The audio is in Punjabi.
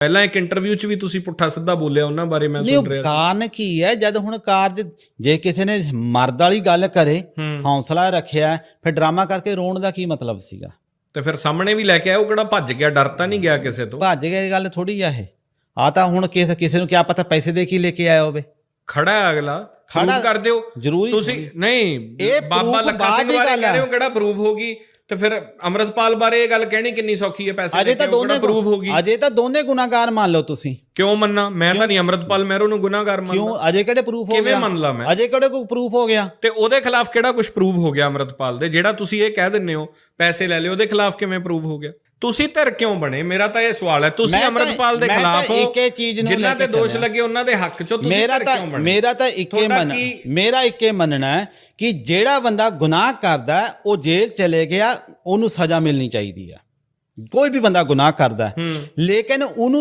ਪਹਿਲਾਂ ਇੱਕ ਇੰਟਰਵਿਊ 'ਚ ਵੀ ਤੁਸੀਂ ਪੁੱਠਾ ਸਿੱਧਾ ਬੋਲਿਆ ਉਹਨਾਂ ਬਾਰੇ ਮੈਂ ਸੁਣ ਰਿਹਾ ਸੀ। ਕਾਰਨ ਕੀ ਹੈ? ਜਦ ਹੁਣ ਕਾਰਜ ਜੇ ਕਿਸੇ ਨੇ ਮਰਦ ਵਾਲੀ ਗੱਲ ਕਰੇ ਹੌਸਲਾ ਰੱਖਿਆ ਫਿਰ ਡਰਾਮਾ ਕਰਕੇ ਰੋਣ ਦਾ ਕੀ ਮਤਲਬ ਸੀਗਾ? ਤੇ ਫਿਰ ਸਾਹਮਣੇ ਵੀ ਲੈ ਕੇ ਆਇਆ ਉਹ ਕਿਹੜਾ ਭੱਜ ਗਿਆ ਡਰ ਤਾਂ ਨਹੀਂ ਗਿਆ ਕਿਸੇ ਤੋਂ? ਭੱਜ ਗਏ ਗੱਲ ਥੋੜੀ ਆ ਇਹ। ਆ ਤਾਂ ਹੁਣ ਕਿਸੇ ਕਿਸੇ ਨੂੰ ਕੀ ਪਤਾ ਪੈਸੇ ਦੇ ਕੀ ਲੈ ਕੇ ਆਇਆ ਹੋਵੇ। ਖੜਾ ਹੈ ਅਗਲਾ। ਖੜਾ- ਕਰ ਦਿਓ। ਜ਼ਰੂਰੀ ਤੁਸੀਂ ਨਹੀਂ ਇਹ ਬਾਬਾ ਲੱਖਾ ਸਿੰਘ ਦੀ ਬਾਰੇ ਗੱਲ ਕਹਿ ਰਹੇ ਹੋ ਹੈ। ਕਿਹੜਾ ਪ੍ਰੂਫ ਹੋਗੀ ਤੇ ਫਿਰ ਅਮਰਤਪਾਲ ਬਾਰੇ ਇਹ ਗੱਲ ਕਹਿਣੀ ਕਿੰਨੀ ਸੌਖੀ ਹੈ ਪੈਸੇ ਅਜੇ ਤਾਂ ਦੋਨੇ ਪ੍ਰੂਫ ਹੋਗੀ ਅਜੇ ਤਾਂ ਦੋਨੇ ਗੁਨਾਹਗਾਰ ਮੰਨ ਲਓ ਤੁਸੀਂ। ਕਿਉਂ ਮੰਨਾ? ਮੈਂ ਤਾਂ ਨਹੀਂ ਅਮਰਤਪਾਲ ਮਹਿਰੋ ਨੂੰ ਗੁਨਾਹਗਾਰ ਮੰਨਦਾ। ਕਿਉਂ? ਅਜੇ ਕਿਹੜੇ ਪ੍ਰੂਫ ਹੋ ਕਿਵੇਂ ਗਿਆ? ਮੰਨ ਲਾ ਮੈਂ? ਅਜੇ ਕਿਹੜੇ ਕੋਈ ਪ੍ਰੂਫ ਹੋ ਗਿਆ? ਤੇ ਉਹਦੇ ਖਿਲਾਫ ਕਿਹੜਾ ਕੁਝ ਪ੍ਰੂਫ ਹੋ ਗਿਆ ਅਮਰਤਪਾਲ ਦੇ? ਜਿਹੜਾ ਤੁਸੀਂ ਇਹ ਕਹਿ ਦਿੰਨੇ ਹੋ ਪੈਸੇ ਲੈ ਲਏ ਉਹਦੇ ਖਿਲਾਫ ਕਿਵੇਂ ਪ੍ਰੂਫ ਹੋ ਗਿਆ? ਤੁਸੀਂ ਧਿਰ ਕਿਉਂ ਬਣੇ? ਮੇਰਾ ਤਾਂ ਇਹ ਸਵਾਲ ਹੈ। ਤੁਸੀਂ ਅਮਰਤਪਾਲ ਦੇ ਖਿਲਾਫ ਹੋ। ਇੱਕ ਇਹ ਚੀਜ਼ ਨੂੰ ਜਿਨ੍ਹਾਂ ਤੇ ਦੋਸ਼। ਲੱਗੇ ਉਹਨਾਂ ਦੇ ਹੱਕ 'ਚੋਂ ਤੁਸੀਂ ਧਿਰ ਕਿਉਂ ਬਣੇ? ਮੇਰਾ ਤਾਂ ਇੱਕੇ ਮੰਨ ਮੇਰਾ ਇੱਕੇ ਮੰਨਣਾ ਹੈ ਕਿ ਜਿਹੜਾ ਬੰਦਾ ਗੁਨਾਹ ਕਰਦਾ ਉਹ ਜੇਲ੍ਹ ਚਲੇ ਗਿਆ ਉਹਨੂੰ ਸਜ਼ਾ ਮਿਲਣੀ ਚਾਹੀਦੀ ਹੈ ਕੋਈ ਵੀ ਬੰਦਾ ਗੁਨਾਹ ਕਰਦਾ ਲੇਕਿਨ ਉਹਨੂੰ